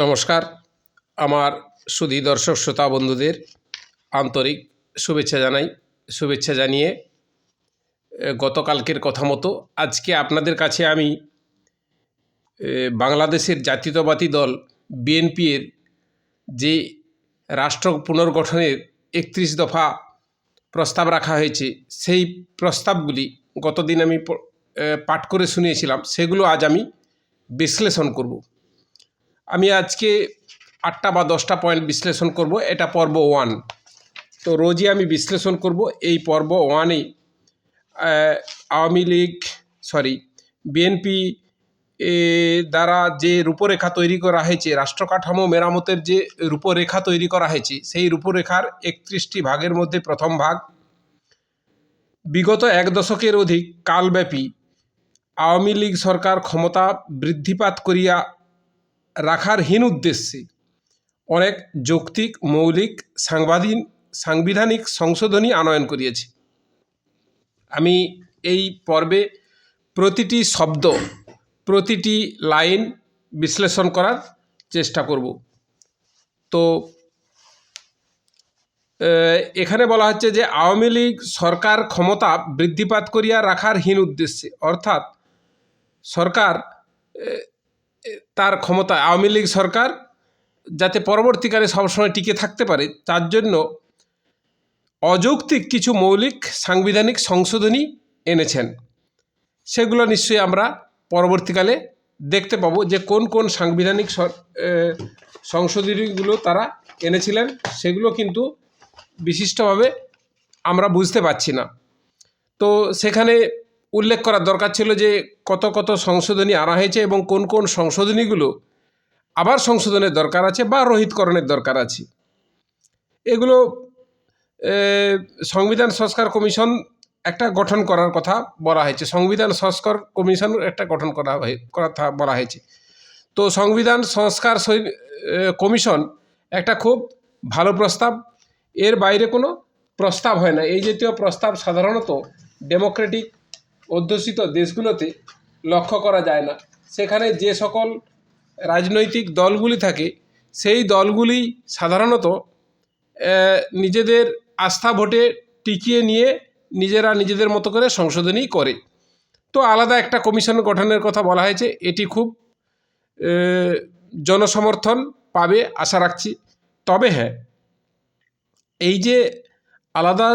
নমস্কার। আমার সুধী দর্শক শ্রোতা বন্ধুদের আন্তরিক শুভেচ্ছা জানাই, শুভেচ্ছা জানিয়ে গতকালকের কথা মতো আজকে আপনাদের কাছে আমি বাংলাদেশের জাতীয়তাবাদী দল বিএনপির যে রাষ্ট্র পুনর্গঠনের একত্রিশ দফা প্রস্তাব রাখা হয়েছে, সেই প্রস্তাবগুলি গতদিন আমি পাঠ করে শুনিয়েছিলাম, সেগুলো আজ আমি বিশ্লেষণ করব। আমি আজকে আটটা বা দশটা পয়েন্ট বিশ্লেষণ করব, এটা পর্ব ওয়ান তো রোজই আমি বিশ্লেষণ করব, এই পর্ব ওয়ানে আওয়ামী লীগ সরি বিএনপি দ্বারা যে রূপরেখা তৈরি করা হয়েছে রাষ্ট্র কাঠামো মেরামতের যে রূপরেখা তৈরি করা হয়েছে, সেই রূপরেখার একত্রিশটি ভাগের মধ্যে প্রথম ভাগ। বিগত এক দশকের অধিক কালব্যাপী আওয়ামী লীগ সরকার ক্ষমতা বৃদ্ধিপাত করিয়া রাখার হীন উদ্দেশ্যে অনেক যৌক্তিক, মৌলিক সাংবাদিক সাংবিধানিক সংশোধনী আনয়ন করিয়েছে। আমি এই পর্বে প্রতিটি শব্দ, প্রতিটি লাইন বিশ্লেষণ করার চেষ্টা করব। তো এখানে বলা হচ্ছে যে আওয়ামী লীগ সরকার ক্ষমতা বৃদ্ধিপাত করিয়া রাখার হীন উদ্দেশ্যে। অর্থাৎ সরকার তার ক্ষমতা আওয়ামী লীগ সরকার যাতে পরবর্তীকালে সবসময় টিকে থাকতে পারে, তার জন্য অযৌক্তিক কিছু মৌলিক, সাংবিধানিক সংশোধনী এনেছেন। সেগুলো নিশ্চয়ই আমরা পরবর্তীকালে দেখতে পাবো যে কোন কোন সাংবিধানিক সংশোধনীগুলো তারা এনেছিলেন, সেগুলো কিন্তু বিশিষ্টভাবে আমরা বুঝতে পারছি না। তো সেখানে উল্লেখ করার দরকার ছিল যে কত কত সংশোধনী আনা হয়েছে এবং কোন কোন সংশোধনীগুলো আবার সংশোধনের দরকার আছে বা রোহিতকরণের দরকার আছে। এগুলো সংবিধান সংস্কার কমিশন একটা গঠন করার কথা বলা হয়েছে। সংবিধান সংস্কার কমিশন একটা গঠন করা কথা বলা হয়েছে। তো সংবিধান সংস্কার কমিশন একটা খুব ভালো প্রস্তাব। এর বাইরে কোনো প্রস্তাব হয় না। এই জাতীয় প্রস্তাব সাধারণত ডেমোক্রেটিক অধ্যুষিত দেশগুলোতে লক্ষ্য করা যায় না। সেখানে যে সকল রাজনৈতিক দলগুলি থাকে, সেই দলগুলি সাধারণত নিজেদের আস্থা ভোটে টিকিয়ে নিয়ে নিজেরা নিজেদের মতো করে সংশোধনী করে। তো আলাদা একটা কমিশন গঠনের কথা বলা হয়েছে, এটি খুব জনসমর্থন পাবে আশা রাখছি। তবে হ্যাঁ এই যে আলাদা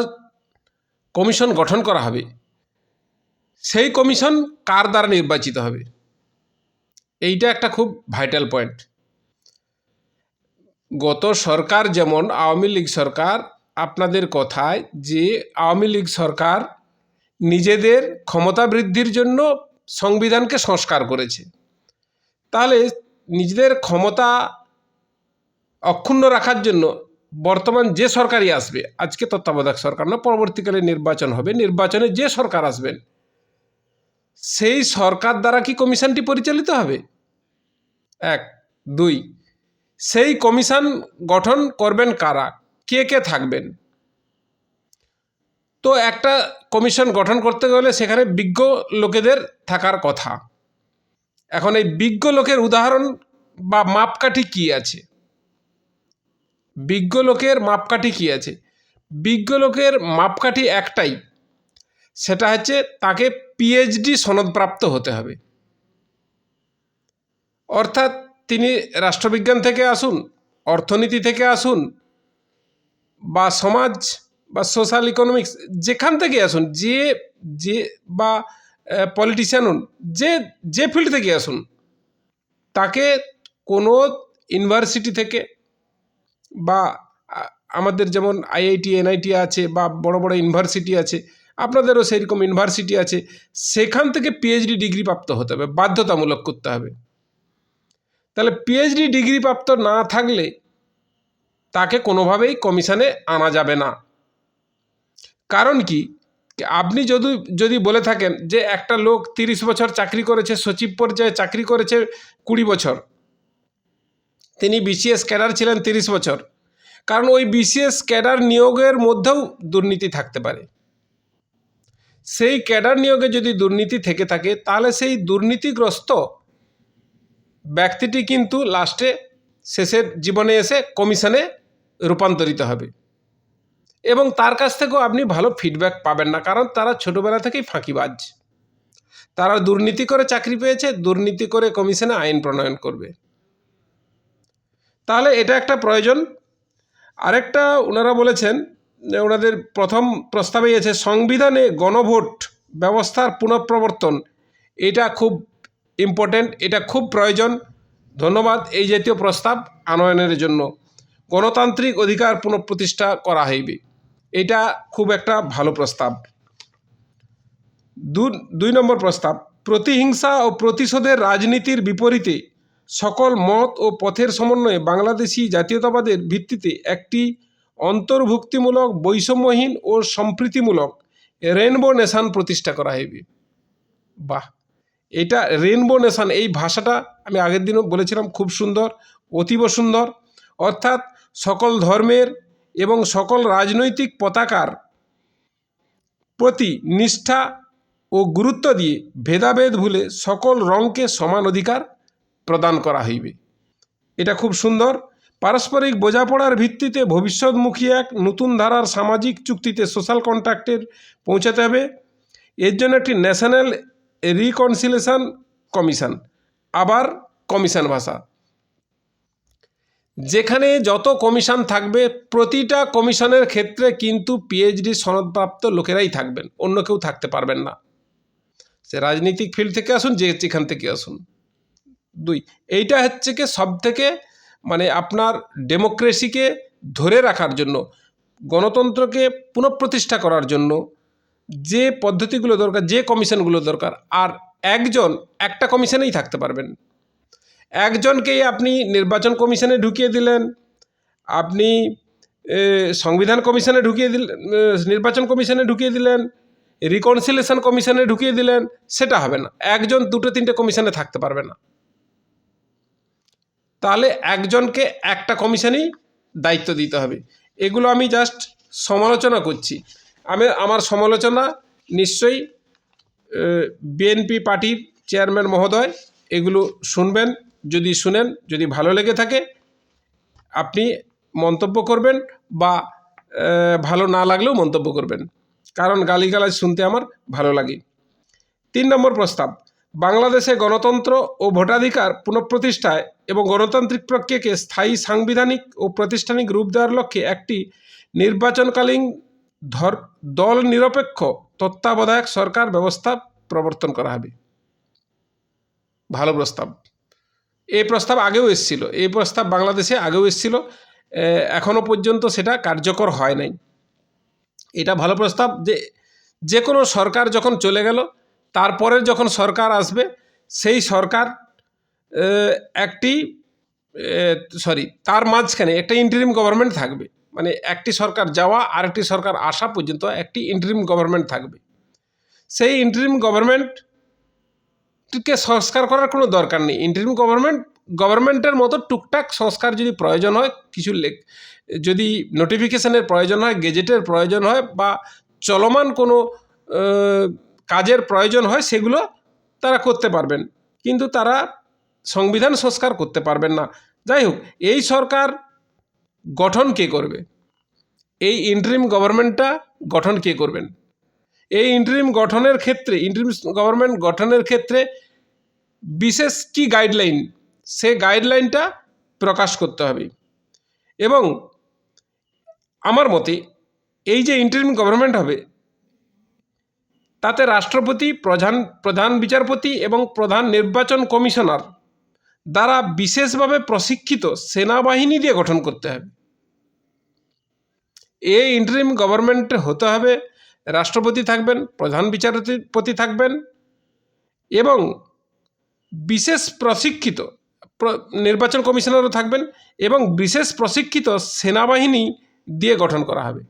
কমিশন গঠন করা হবে সেই কমিশন কার দ্বারা নির্বাচিত হবে? এইটা একটা খুব ভাইটাল পয়েন্ট গত সরকার যেমন আওয়ামী লীগ সরকার, আপনাদের কথায় যে আওয়ামী লীগ সরকার নিজেদের ক্ষমতা বৃদ্ধির জন্য সংবিধানকে সংস্কার করেছে। তাহলে নিজেদের ক্ষমতা অক্ষুণ্ণ রাখার জন্য বর্তমান যে সরকারই আসবে, আজকে তত্ত্বাবধায়ক সরকার না, পরবর্তীকালে নির্বাচন হবে, নির্বাচনে যে সরকার আসবেন সেই সরকার দ্বারা কি কমিশনটি পরিচালিত হবে? এক, দুই, সেই কমিশন গঠন করবেন কারা? কে কে থাকবেন? তো একটা কমিশন গঠন করতে গেলে সেখানে বিজ্ঞ লোকেদের থাকার কথা। এখন এই বিজ্ঞ লোকের উদাহরণ বা মাপকাঠি কি আছে? বিজ্ঞ লোকের মাপকাঠি কি আছে? বিজ্ঞ লোকের মাপকাঠি একটাই সেটা হচ্ছে তাকে পিএইচডি সনদপ্রাপ্ত হতে হবে। অর্থাৎ তিনি রাষ্ট্রবিজ্ঞান থেকে আসুন, অর্থনীতি থেকে আসুন, বা সমাজ, বা সোশ্যাল ইকোনমিক্স, যেখান থেকে আসুন, যে যে, বা পলিটিশিয়ান হন, যে যে ফিল্ড থেকে আসুন, তাকে কোনো ইউনিভার্সিটি থেকে বা আমাদের যেমন আইআইটি, এনআইটি আছে, বা বড় বড় ইউনিভার্সিটি আছে আপনাদেরও সেরকম ইউনিভার্সিটি আছে, সেখান থেকে পিএইচডি ডিগ্রি প্রাপ্ত হতে হবে, বাধ্যতামূলক করতে হবে। তাহলে পিএইচডি ডিগ্রি প্রাপ্ত না থাকলে তাকে কোনোভাবেই কমিশনে আনা যাবে না। কারণ কি? আপনি যদি যদি বলে থাকেন যে একটা লোক তিরিশ বছর চাকরি করেছে, সচিব পর্যায়ে চাকরি করেছে কুড়ি বছর, তিনি বিসিএস ক্যাডার ছিলেন তিরিশ বছর, কারণ ওই বিসিএস ক্যাডার নিয়োগের মধ্যেও দুর্নীতি থাকতে পারে। সেই ক্যাডার নিয়োগে যদি দুর্নীতি থেকে থাকে, তাহলে সেই দুর্নীতিগ্রস্ত ব্যক্তিটি কিন্তু লাস্টে শেষের জীবনে এসে কমিশনে রূপান্তরিত হবে। এবং তার কাছ থেকেও আপনি ভালো ফিডব্যাক পাবেন না, কারণ তারা ছোটোবেলা থেকেই ফাঁকিবাজ। তারা দুর্নীতি করে চাকরি পেয়েছে, দুর্নীতি করে কমিশনে আইন প্রণয়ন করবে। তাহলে এটা একটা প্রয়োজন। আরেকটা ওনারা বলেছেন ওনাদের প্রথম প্রস্তাবেই আছে, সংবিধানে গণভোট ব্যবস্থার পুনঃপ্রবর্তন। এটা খুব ইম্পর্ট্যান্ট এটা খুব প্রয়োজন। ধন্যবাদ এই জাতীয় প্রস্তাব আনয়নের জন্য। গণতান্ত্রিক অধিকার পুনঃপ্রতিষ্ঠা করা হইবে। এটা খুব একটা ভালো প্রস্তাব। দুই নম্বর প্রস্তাব, প্রতিহিংসা ও প্রতিশোধের রাজনীতির বিপরীতে সকল মত ও পথের সমন্বয়ে বাংলাদেশি জাতীয়তাবাদের ভিত্তিতে একটি অন্তর্ভুক্তিমূলক, বৈষম্যহীন ও সম্প্রীতিমূলক রেনবো নেশান প্রতিষ্ঠা করা হইবে। বাহ! এটা রেনবো নেশান, এই ভাষাটা আমি আগের দিনও বলেছিলাম, খুব সুন্দর, অতীব সুন্দর। অর্থাৎ সকল ধর্মের এবং সকল রাজনৈতিক পতাকার প্রতি নিষ্ঠা ও গুরুত্ব দিয়ে ভেদাভেদ ভুলে সকল রঙকে সমান অধিকার প্রদান করা হইবে। এটা খুব সুন্দর পারস্পরিক বোঝাপড়ার ভিত্তিতে ভবিষ্যৎমুখী এক নতুন ধারার সামাজিক চুক্তিতে সোশ্যাল কন্ট্রাক্টের পৌঁছাতে হবে। এর জন্য একটি ন্যাশনাল রিকনসিলেশন কমিশন, আবার কমিশন ভাষা। যেখানে যত কমিশন থাকবে, প্রতিটা কমিশনের ক্ষেত্রে কিন্তু পিএইচডি সনদপ্রাপ্ত লোকেরাই থাকবেন, অন্য কেউ থাকতে পারবেন না। সে রাজনৈতিক ফিল্ড থেকে আসুন, যে যেখান থেকে আসুন। দুই, এইটা হচ্ছে কি সব থেকে মানে আপনার ডেমোক্রেসিকে ধরে রাখার জন্য, গণতন্ত্রকে পুনঃপ্রতিষ্ঠা করার জন্য যে পদ্ধতিগুলো দরকার, যে কমিশনগুলো দরকার, আর একজন, একটা কমিশনেই থাকতে পারবেন। একজনকেই আপনি নির্বাচন কমিশনে ঢুকিয়ে দিলেন, আপনি সংবিধান কমিশনে ঢুকিয়ে দিলেন নির্বাচন কমিশনে ঢুকিয়ে দিলেন রিকনসিলেশন কমিশনে ঢুকিয়ে দিলেন, সেটা হবে না। একজন, দুটো, তিনটে কমিশনে থাকতে পারবে না। তাহলে একজনকে একটা কমিশনেই দায়িত্ব দিতে হবে। এগুলো আমি জাস্ট সমালোচনা করছি। আমি, আমার সমালোচনা নিশ্চয়ই বিএনপি পার্টির চেয়ারম্যান মহোদয় এগুলো শুনবেন, যদি শুনেন, যদি ভালো লেগে থাকে, আপনি মন্তব্য করবেন বা ভালো না লাগলেও মন্তব্য করবেন। কারণ গালিগালাজ শুনতে আমার ভালো লাগে। তিন নম্বর প্রস্তাব বাংলাদেশে গণতন্ত্র ও ভোটাধিকার পুনঃপ্রতিষ্ঠায় এবং গণতান্ত্রিক প্রক্রিয়াকে স্থায়ী সাংবিধানিক ও প্রাতিষ্ঠানিক রূপ দেওয়ার লক্ষ্যে একটি নির্বাচনকালীন ধর দল নিরপেক্ষ তত্ত্বাবধায়ক সরকার ব্যবস্থা প্রবর্তন করা হবে। ভালো প্রস্তাব। এই প্রস্তাব আগেও এসেছিল। এই প্রস্তাব বাংলাদেশে আগেও এসেছিল। এখনও পর্যন্ত সেটা কার্যকর হয় নাই। এটা ভালো প্রস্তাব যে যে কোনো সরকার যখন চলে গেল তারপরের যখন সরকার আসবে, সেই সরকার একটি সরি, তার মাঝখানে একটা ইন্টারিম গভর্নমেন্ট থাকবে। মানে একটি সরকার যাওয়া আর একটি সরকার আসা পর্যন্ত একটি ইন্টারিম গভর্নমেন্ট থাকবে। সেই ইন্টারিম গভর্নমেন্টকে সংস্কার করার কোনো দরকার নেই। ইন্টারিম গভর্নমেন্ট গভর্নমেন্টের মতো টুকটাক সংস্কার যদি প্রয়োজন হয়, কিছু যদি নোটিফিকেশনের প্রয়োজন হয় গেজেটের প্রয়োজন হয়, বা চলমান কোনো কাজের প্রয়োজন হয়, সেগুলো তারা করতে পারবেন। কিন্তু তারা সংবিধান সংস্কার করতে পারবেন না। যাই হোক, এই সরকার গঠন কে করবে? এই ইন্টারিম গভর্নমেন্টটা গঠন কে করবেন? এই ইন্টারিম গঠনের ক্ষেত্রে ইন্টারিম গভর্নমেন্ট গঠনের ক্ষেত্রে বিশেষ কি গাইডলাইন সে গাইডলাইনটা প্রকাশ করতে হবে। এবং আমার মতে, এই যে ইন্টারিম গভর্নমেন্ট হবে তাতে রাষ্ট্রপতি, প্রধান প্রধান বিচারপতি এবং প্রধান নির্বাচন কমিশনার দ্বারা বিশেষভাবে প্রশিক্ষিত সেনাবাহিনী দিয়ে গঠন করতে হবে। এই ইন্টারিম গভর্নমেন্ট হতে হবে, রাষ্ট্রপতি থাকবেন, প্রধান বিচারপতি থাকবেন এবং বিশেষ প্রশিক্ষিত নির্বাচন কমিশনারও থাকবেন এবং বিশেষ প্রশিক্ষিত সেনাবাহিনী দিয়ে গঠন করা হবে।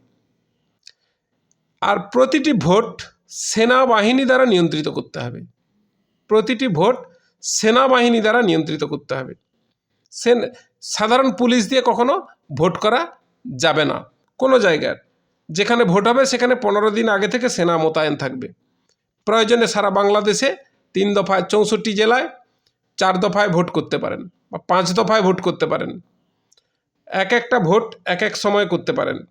আর প্রতিটি ভোট সেনাবাহিনী দ্বারা নিয়ন্ত্রিত করতে হবে। প্রতিটি ভোট সেনাবাহিনী দ্বারা নিয়ন্ত্রিত করতে হবে। সেন, সাধারণ পুলিশ দিয়ে কখনো ভোট করা যাবে না। কোনো জায়গার যেখানে ভোট হবে সেখানে পনেরো দিন আগে থেকে সেনা মোতায়েন থাকবে। প্রয়োজনে সারা বাংলাদেশে তিন দফায় চৌষট্টি জেলায় চার দফায় ভোট করতে পারেন বা পাঁচ দফায় ভোট করতে পারেন। এক একটা ভোট এক এক সময় করতে পারেন।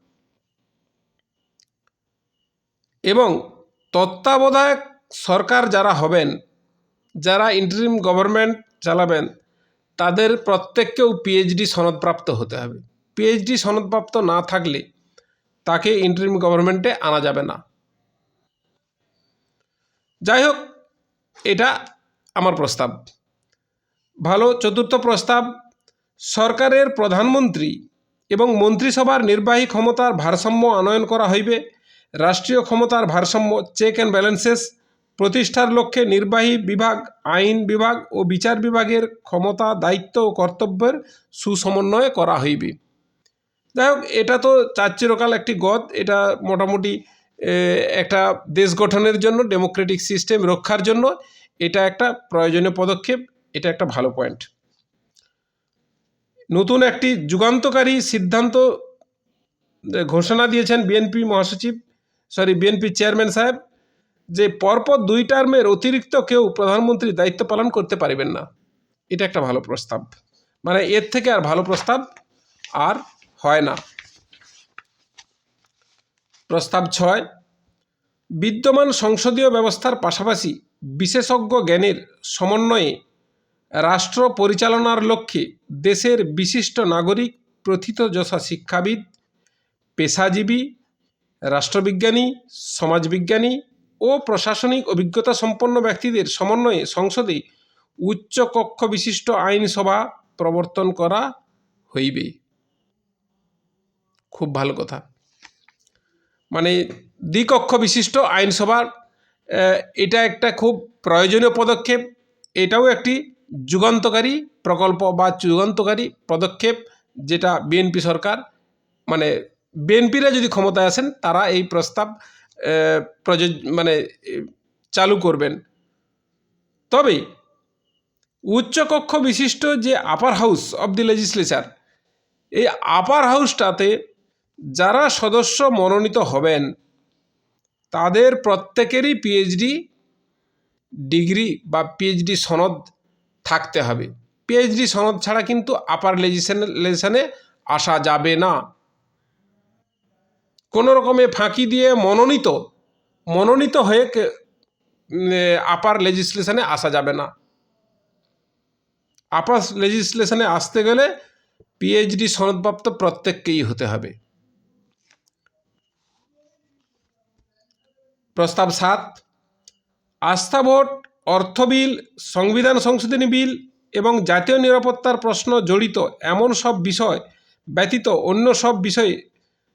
এবং তত্ত্বাবধায়ক সরকার যারা হবেন, যারা ইন্টারিম গভর্নমেন্ট চালাবেন, তাদের প্রত্যেককেও পিএইচডি সনদপ্রাপ্ত হতে হবে। পিএইচডি সনদপ্রাপ্ত না থাকলে তাকে ইন্টারিম গভর্নমেন্টে আনা যাবে না। যাই হোক, এটা আমার প্রস্তাব। ভালো চতুর্থ প্রস্তাব, সরকারের প্রধানমন্ত্রী এবং মন্ত্রিসভার নির্বাহী ক্ষমতার ভারসাম্য আনয়ন করা হইবে। রাষ্ট্রীয় ক্ষমতার ভারসাম্য চেক অ্যান্ড ব্যালেন্সেস প্রতিষ্ঠার লক্ষ্যে নির্বাহী বিভাগ, আইন বিভাগ ও বিচার বিভাগের ক্ষমতা, দায়িত্ব ও কর্তব্যের সুসমন্বয় করা হইবে। যাই হোক এটা তো চার চিরকাল একটি গদ। এটা মোটামুটি একটা দেশ গঠনের জন্য ডেমোক্রেটিক সিস্টেম রক্ষার জন্য এটা একটা প্রয়োজনীয় পদক্ষেপ, এটা একটা ভালো পয়েন্ট নতুন একটি যুগান্তকারী সিদ্ধান্ত ঘোষণা দিয়েছেন বিএনপি মহাসচিব সরি বিএনপি চেয়ারম্যান সাহেব, যে পরপর দুই টার্মের অতিরিক্ত কেউ প্রধানমন্ত্রীর দায়িত্ব পালন করতে পারবেন না। এটা একটা ভালো প্রস্তাব। মানে এর থেকে আর ভালো প্রস্তাব আর হয় না। প্রস্তাব ছয়, বিদ্যমান সংসদীয় ব্যবস্থার পাশাপাশি বিশেষজ্ঞ জ্ঞানের সমন্বয়ে রাষ্ট্র পরিচালনার লক্ষ্যে দেশের বিশিষ্ট নাগরিক, প্রথিতযশা শিক্ষাবিদ, পেশাজীবী রাষ্ট্রবিজ্ঞানী, সমাজবিজ্ঞানী ও প্রশাসনিক অভিজ্ঞতা সম্পন্ন ব্যক্তিদের সমন্বয়ে সংসদে উচ্চ কক্ষ বিশিষ্ট আইনসভা প্রবর্তন করা হইবে। খুব ভালো কথা। মানে দ্বিকক্ষ বিশিষ্ট আইনসভার এটা একটা খুব প্রয়োজনীয় পদক্ষেপ। এটাও একটি যুগান্তকারী প্রকল্প বা যুগান্তকারী পদক্ষেপ যেটা বিএনপি সরকার মানে বিএনপিরা যদি ক্ষমতায় আসেন, তারা এই প্রস্তাব প্রযোজ মানে চালু করবেন। তবে উচ্চকক্ষ বিশিষ্ট যে upper house of the legislature এই আপার হাউসটাতে যারা সদস্য মনোনীত হবেন, তাদের প্রত্যেকেরই পিএইচডি ডিগ্রি বা পিএইচডি সনদ থাকতে হবে। পিএইচডি সনদ ছাড়া কিন্তু আপার লেজিসলেশনে আসা যাবে না। কোনো রকমে ফাঁকি দিয়ে মনোনীত মনোনীত হয়ে আপার লেজিসলেশনে আসা যাবে না। আপার লেজিসলেশনে আসতে গেলে পিএইচডি সনদপ্রাপ্ত প্রত্যেককেই হতে হবে। প্রস্তাব সাত, আস্থা ভোট, অর্থ বিল, সংবিধান সংশোধনী বিল এবং জাতীয় নিরাপত্তার প্রশ্ন জড়িত এমন সব বিষয় ব্যতীত অন্য সব বিষয়ে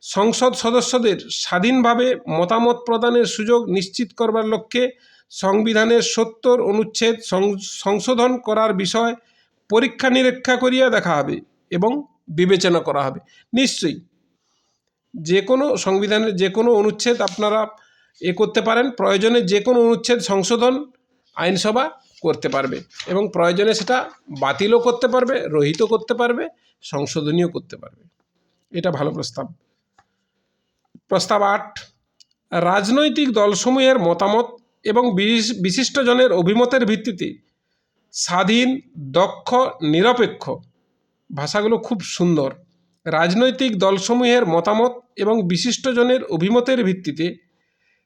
সংসদ সদস্যদের স্বাধীনভাবে মতামত প্রদানের সুযোগ নিশ্চিত করবার লক্ষ্যে সংবিধানের সত্তর অনুচ্ছেদ সংশোধন করার বিষয় পরীক্ষা নিরীক্ষা করিয়া দেখা হবে এবং বিবেচনা করা হবে। নিশ্চয়ই যে কোনো সংবিধানের যে কোনো অনুচ্ছেদ আপনারা এ করতে পারেন। প্রয়োজনে যে কোনো অনুচ্ছেদ সংশোধন আইনসভা করতে পারবে এবং প্রয়োজনে সেটা বাতিলও করতে পারবে রহিত করতে পারবে, সংশোধনীয় করতে পারবে। এটা ভালো প্রস্তাব। প্রস্তাব আট, রাজনৈতিক দলসমূহের মতামত এবং বিশ- বিশিষ্টজনের অভিমতের ভিত্তিতে স্বাধীন, দক্ষ, নিরপেক্ষ ভাষাগুলো খুব সুন্দর। রাজনৈতিক দলসমূহের মতামত এবং বিশিষ্টজনের অভিমতের ভিত্তিতে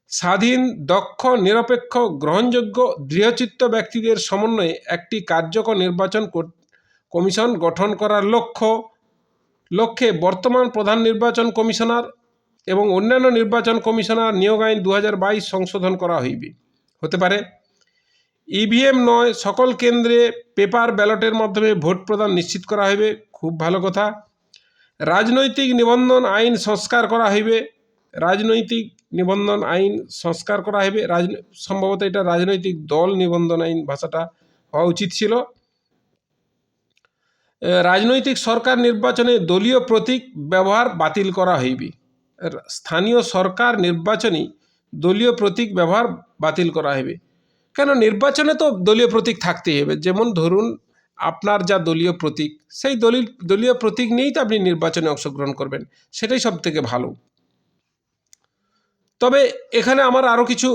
স্বাধীন, দক্ষ, নিরপেক্ষ, গ্রহণযোগ্য, দৃঢ়চিত্ত ব্যক্তিদের সমন্বয়ে একটি কার্যকর নির্বাচন কমিশন গঠন করার লক্ষ্য। লক্ষ্যে বর্তমান প্রধান নির্বাচন কমিশনার এবং অন্যান্য নির্বাচন কমিশনার নিয়োগ আইন দু হাজার বাইশ সংশোধন করা হইবে। হতে পারে। ইভিএম নয়, সকল কেন্দ্রে পেপার ব্যালটের মাধ্যমে ভোট প্রদান নিশ্চিত করা হইবে, খুব ভালো কথা। রাজনৈতিক নিবন্ধন আইন সংস্কার করা হইবে, রাজনৈতিক নিবন্ধন আইন সংস্কার করা হবে রাজ, সম্ভবত এটা রাজনৈতিক দল নিবন্ধন আইন ভাষাটা হওয়া উচিত ছিল। রাজনৈতিক সরকার নির্বাচনে দলীয় প্রতীক ব্যবহার বাতিল করা হইবে। স্থানীয় সরকার নির্বাচনে দলীয় প্রতীক ব্যবহার বাতিল করা হবে কেন? নির্বাচনে তো দলীয় প্রতীক থাকতেই হবে যেমন ধরুন, আপনার যা দলীয় প্রতীক, সেই দলীয় দলীয় প্রতীক নিয়েই তো আপনি নির্বাচনে অংশগ্রহণ করবেন। সেটাই সব থেকে ভালো। তবে এখানে আমার আরও কিছু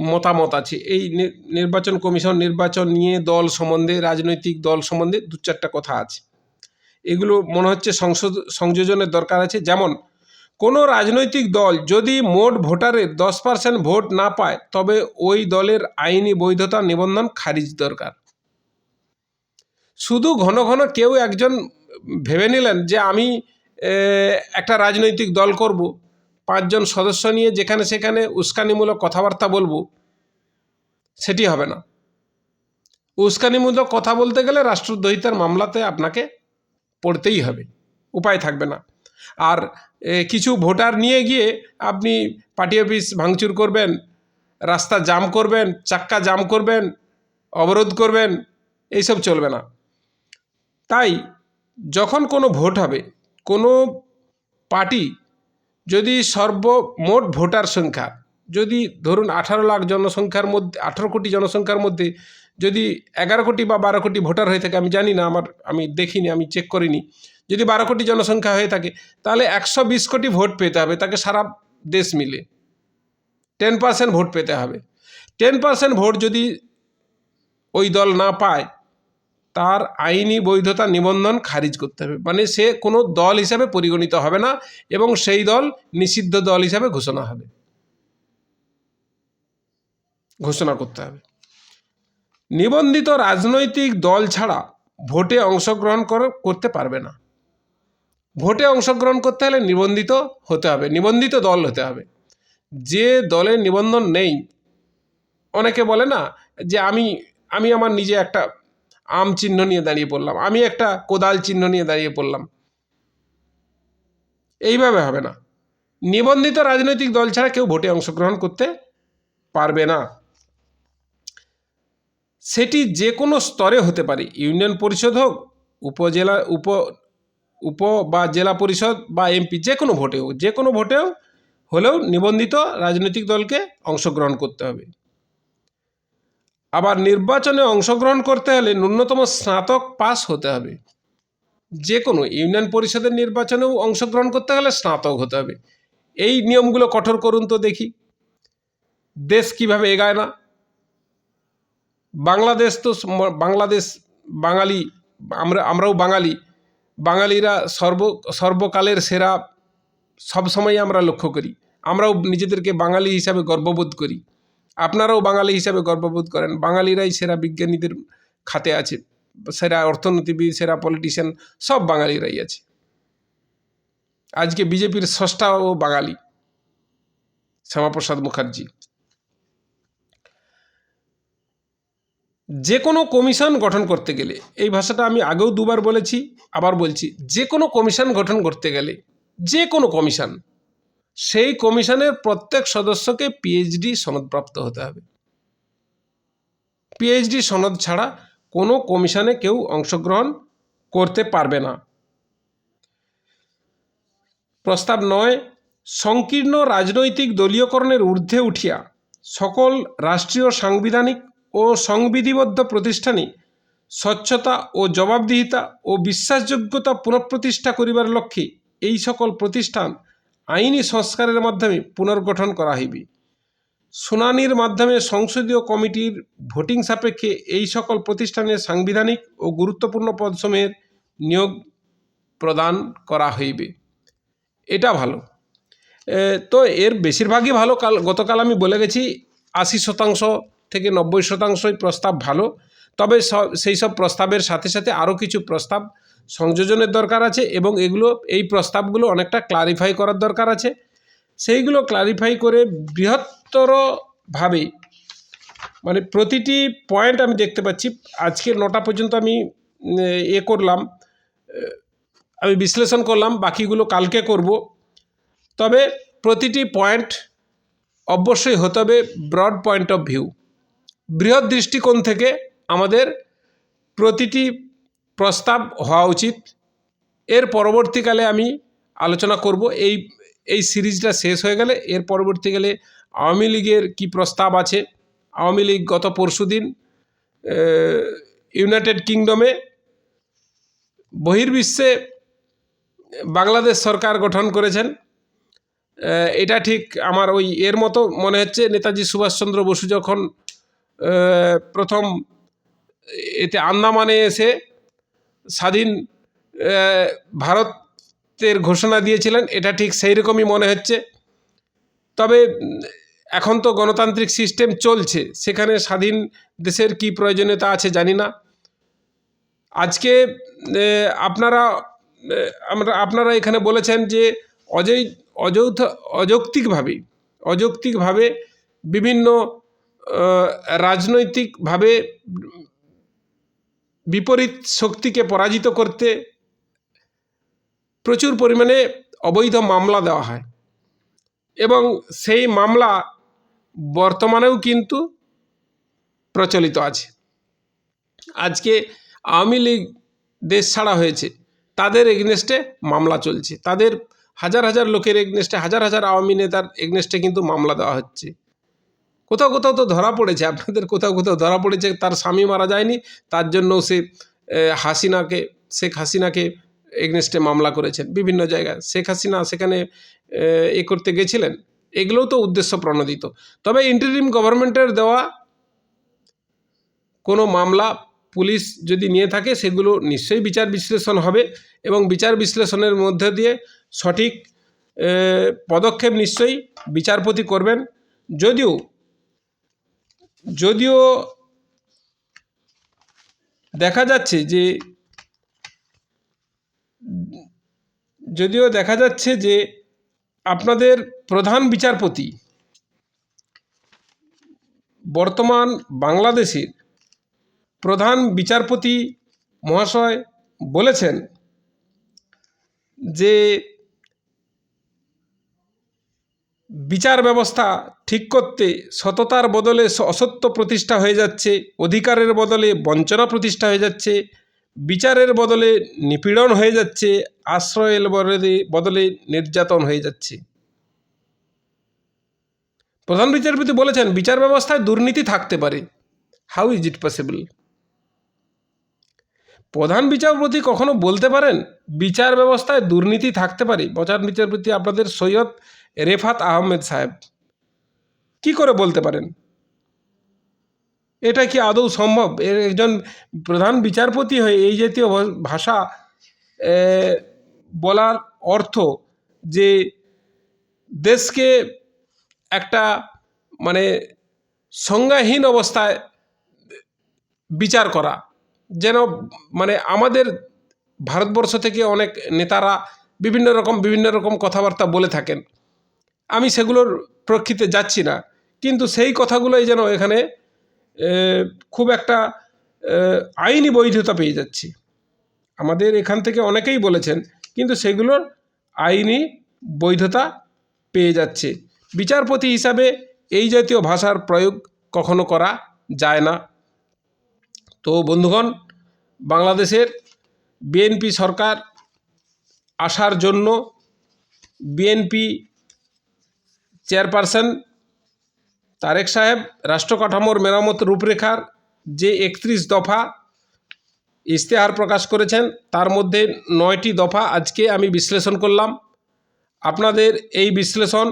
মতামত আছে। এই নির্বাচন কমিশন, নির্বাচন নিয়ে দল সম্বন্ধে, রাজনৈতিক দল সম্বন্ধে দু চারটা কথা আছে। এগুলো মনে হচ্ছে সংশোধ, সংযোজনের দরকার আছে। যেমন কোনো রাজনৈতিক দল যদি মোট ভোটারের দশ পার্সেন্ট ভোট না পায়, তবে ওই দলের আইনি বৈধতা নিবন্ধন খারিজ দরকার। শুধু ঘন ঘন কেউ একজন ভেবে নিলেন যে আমি একটা রাজনৈতিক দল করব, পাঁচজন সদস্য নিয়ে যেখানে সেখানে উস্কানিমূলক কথাবার্তা বলব, সেটি হবে না। উস্কানিমূলক কথা বলতে গেলে রাষ্ট্রদ্রোহিতার মামলাতে আপনাকে পড়তেই হবে, উপায় থাকবে না। আর কিছু ভোটার নিয়ে গিয়ে আপনি পার্টি অফিস ভাঙচুর করবেন, রাস্তা জাম করবেন, চাক্কা জাম করবেন, অবরোধ করবেন, এইসব চলবে না। তাই যখন কোনো ভোট হবে, কোনো পার্টি যদি সর্বমোট ভোটার সংখ্যা, যদি ধরুন আঠারো লাখ জনসংখ্যার মধ্যে, আঠারো কোটি জনসংখ্যার মধ্যে যদি এগারো কোটি বা বারো কোটি ভোটার হয়ে থাকে, আমি জানি না, আমার, আমি দেখিনি, আমি চেক করিনি। যদি বারো কোটি জনসংখ্যা হয়ে থাকে, তাহলে একশো বিশ কোটি ভোট পেতে হবে, তাকে সারা দেশ মিলে। টেন পার্সেন্ট ভোট পেতে হবে। টেন পার্সেন্ট ভোট যদি ওই দল না পায়, তার আইনি বৈধতা নিবন্ধন খারিজ করতে হবে। মানে সে কোনো দল হিসাবে পরিগণিত হবে না এবং সেই দল নিষিদ্ধ দল হিসাবে ঘোষণা হবে। ঘোষণা করতে হবে। নিবন্ধিত রাজনৈতিক দল ছাড়া ভোটে অংশগ্রহণ করতে পারবে না। ভোটে অংশগ্রহণ করতে হলে নিবন্ধিত হতে হবে, নিবন্ধিত দল হতে হবে। যে দলের নিবন্ধন নেই, অনেকে বলে না যে আমি আমি আমার নিজে একটা আম চিহ্ন নিয়ে দাঁড়িয়ে পড়লাম, আমি একটা কোদাল চিহ্ন নিয়ে দাঁড়িয়ে পড়লাম। এইভাবে হবে না। নিবন্ধিত রাজনৈতিক দল ছাড়া কেউ ভোটে অংশগ্রহণ করতে পারবে না। সেটি যে কোনো স্তরে হতে পারে, ইউনিয়ন পরিষদ হোক, উপজেলা, উপ উপ বা জেলা পরিষদ বা এমপি, যে কোনো ভোটে হোক যে কোনো ভোটেও হলেও নিবন্ধিত রাজনৈতিক দলকে অংশগ্রহণ করতে হবে। আবার নির্বাচনে অংশগ্রহণ করতে হলে ন্যূনতম স্নাতক পাস হতে হবে। যে কোনো ইউনিয়ন পরিষদের নির্বাচনেও অংশগ্রহণ করতে গেলে স্নাতক হতে হবে। এই নিয়মগুলো কঠোর করুন তো দেখি। দেশ কীভাবে এগায় না? বাংলাদেশ তো বাংলাদেশ, বাঙালি, আমরা, আমরাও বাঙালি বাঙালিরা সর্ব, সর্বকালের সেরা সবসময় আমরা লক্ষ্য করি। আমরাও নিজেদেরকে বাঙালি হিসাবে গর্ববোধ করি। আপনারাও বাঙালি হিসাবে গর্ববোধ করেন। বাঙালিরাই সেরা বিজ্ঞানীদের খাতে আছে। সেরা অর্থনীতিবিদ, সেরা পলিটিশিয়ান, সব বাঙালিরাই আছে। আজকে বিজেপির স্রষ্টাও বাঙালি। শ্যামাপ্রসাদ মুখার্জি। যে কোনো কমিশন গঠন করতে গেলে, এই ভাষাটা আমি আগেও দুবার বলেছি, আবার বলছি যে কোনো কমিশন গঠন করতে গেলে যে কোনো কমিশন, সেই কমিশনের প্রত্যেক সদস্যকে পিএইচডি সনদপ্রাপ্ত হতে হবে। পিএইচডি সনদ ছাড়া কোনো কমিশনে কেউ অংশগ্রহণ করতে পারবে না। প্রস্তাব নয়, সংকীর্ণ রাজনৈতিক দলীয়করণের ঊর্ধ্বে উঠিয়া সকল রাষ্ট্রীয় সাংবিধানিক ও সংবিধিবদ্ধ প্রতিষ্ঠানে স্বচ্ছতা ও জবাবদিহিতা ও বিশ্বাসযোগ্যতা পুনঃপ্রতিষ্ঠা করিবার লক্ষ্যে এই সকল প্রতিষ্ঠান আইনি সংস্কারের মাধ্যমে পুনর্গঠন করা হইবে। শুনানির মাধ্যমে সংসদীয় কমিটির ভোটিং সাপেক্ষে এই সকল প্রতিষ্ঠানের সাংবিধানিক ও গুরুত্বপূর্ণ পদসমূহের নিয়োগ প্রদান করা হইবে। এটা ভালো। তো এর বেশিরভাগই ভালো কাল, গতকাল আমি বলে গেছি, আশি শতাংশ থেকে নব্বই শতাংশই প্রস্তাব ভালো। তবে সেই সব প্রস্তাবের সাথে সাথে আরও কিছু প্রস্তাব সংযোজনের দরকার আছে এবং এগুলো, এই প্রস্তাবগুলো অনেকটা ক্লারিফাই করার দরকার আছে। সেইগুলো ক্লারিফাই করে বৃহত্তরভাবে মানে প্রতিটি পয়েন্ট আমি দেখতে পাচ্ছি। আজকে নটা পর্যন্ত আমি, এ করলাম। আমি বিশ্লেষণ করলাম, বাকিগুলো কালকে করব। তবে প্রতিটি পয়েন্ট অবশ্যই হতে হবে ব্রড পয়েন্ট অফ ভিউ বৃহৎ দৃষ্টিকোণ থেকে আমাদের প্রতিটি প্রস্তাব হওয়া উচিত। এর পরবর্তীকালে আমি আলোচনা করব এই এই সিরিজটা শেষ হয়ে গেলে, এর পরবর্তীকালে আওয়ামী লীগের কি প্রস্তাব আছে, আওয়ামী লীগ গত পরশুদিন ইউনাইটেড কিংডমে বহির্বিশ্বে বাংলাদেশ সরকার গঠন করেছেন। এটা ঠিক আমার ওই এর মতো মনে হচ্ছে। নেতাজি সুভাষচন্দ্র বসু যখন প্রথম এতে আন্দামানে এসে স্বাধীন ভারতের ঘোষণা দিয়েছিলেন, এটা ঠিক সেই রকমই মনে হচ্ছে। তবে এখন তো গণতান্ত্রিক সিস্টেম চলছে, সেখানে স্বাধীন দেশের কি প্রয়োজনীয়তা আছে জানি না। আজকে আপনারা আমরা, আপনারা এখানে বলেছেন যে অযৌথ অযৌক্তিকভাবে অযৌক্তিকভাবে বিভিন্ন রাজনৈতিকভাবে বিপরীত শক্তিকে পরাজিত করতে প্রচুর পরিমাণে অবৈধ মামলা দেওয়া হয়। এবং সেই মামলা বর্তমানেও কিন্তু প্রচলিত আছে। আজকে আওয়ামী লীগ দেশ ছাড়া হয়েছে, তাদের এগনেস্টে মামলা চলছে। তাদের হাজার হাজার লোকের এগনেস্টে, হাজার হাজার আওয়ামী নেতার এগনেস্টে কিন্তু মামলা দেওয়া হচ্ছে। কোথাও কোথাও তো ধরা পড়েছে, আপনাদের কোথাও কোথাও ধরা পড়েছে, তার স্বামী মারা যায়নি, তার জন্য সে হাসিনাকে, শেখ হাসিনাকে এগনেস্টে মামলা করেছেন, বিভিন্ন জায়গায়। শেখ হাসিনা সেখানে, এ করতে গেছিলেন, এগুলোও তো উদ্দেশ্য প্রণোদিত। তবে ইন্টারিম গভর্নমেন্টের দেওয়া কোনো মামলা পুলিশ যদি নিয়ে থাকে, সেগুলো নিশ্চয়ই বিচার বিশ্লেষণ হবে এবং বিচার বিশ্লেষণের মধ্যে দিয়ে সঠিক পদক্ষেপ নিশ্চয়ই বিচারপতি করবেন। যদিও যদিও দেখা যাচ্ছে যে, যদিও দেখা যাচ্ছে যে আপনাদের প্রধান বিচারপতি বর্তমান বাংলাদেশের প্রধান বিচারপতি মহাশয় বলেছেন যে বিচার ব্যবস্থা ঠিক করতে সততার বদলে অসত্য প্রতিষ্ঠা হয়ে যাচ্ছে, অধিকারের বদলে বঞ্চনা প্রতিষ্ঠা হয়ে যাচ্ছে, বিচারের বদলে নিপীড়ন হয়ে যাচ্ছে, আশ্রয়ের বদলে বদলে নির্যাতন হয়ে যাচ্ছে। প্রধান বিচারপতি বলেছেন, বিচার ব্যবস্থায় দুর্নীতি থাকতে পারে। হাউ ইজ ইট পসিবল প্রধান বিচারপতি কখনো বলতে পারেন, বিচার ব্যবস্থায় দুর্নীতি থাকতে পারে? প্রধান বিচারপতি আপনাদের সৈয়দ রেফাত আহমেদ সাহেব। কি করে বলতে পারেন? এটা কি আদৌ সম্ভব? একজন প্রধান বিচারপতি হয়ে এই জাতীয় ভাষা বলার অর্থ যে দেশকে একটা মানে সংজ্ঞাহীন অবস্থায় বিচার করা, যেন মানে আমাদের ভারতবর্ষ থেকে অনেক নেতারা বিভিন্ন রকম বিভিন্ন রকম কথাবার্তা বলে থাকেন। আমি সেগুলোর প্রক্ষিতে যাচ্ছি না। কিন্তু সেই কথাগুলোই যেন এখানে খুব একটা আইনি বৈধতা পেয়ে যাচ্ছে। আমাদের এখান থেকে অনেকেই বলেছেন, কিন্তু সেগুলোর আইনি বৈধতা পেয়ে যাচ্ছে। বিচারপতি হিসাবে এই জাতীয় ভাষার প্রয়োগ কখনো করা যায় না। তো বন্ধুগণ, বাংলাদেশের বিএনপি সরকার আসার জন্য বিএনপি চেয়ারপারসন তারেক সাহেব রাষ্ট্র কাঠামোর মেরামত রূপরেখার যে একত্রিশ দফা ইশতেহার প্রকাশ করেছেন, তার মধ্যে নয়টি দফা আজকে আমি বিশ্লেষণ করলাম। আপনাদের এই বিশ্লেষণ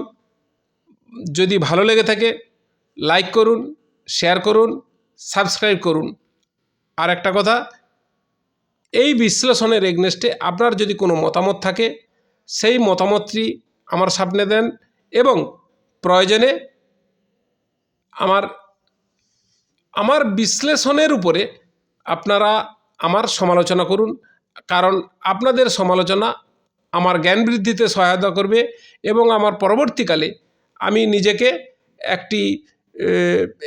যদি ভালো লেগে থাকে, লাইক করুন, শেয়ার করুন, সাবস্ক্রাইব করুন। আর একটা কথা, এই বিশ্লেষণের এগনেস্টে আপনার যদি কোনো মতামত থাকে, সেই মতামতটি আমার সামনে দেন এবং প্রয়োজনে আমার আমার বিশ্লেষণের উপরে আপনারা আমার সমালোচনা করুন। কারণ আপনাদের সমালোচনা আমার জ্ঞান বৃদ্ধিতে সহায়তা করবে এবং আমার পরবর্তীকালে আমি নিজেকে একটি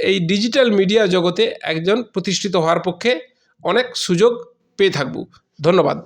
এই ডিজিটাল মিডিয়া জগতে একজন প্রতিষ্ঠিত হওয়ার পক্ষে অনেক সুযোগ পেয়ে থাকব। ধন্যবাদ।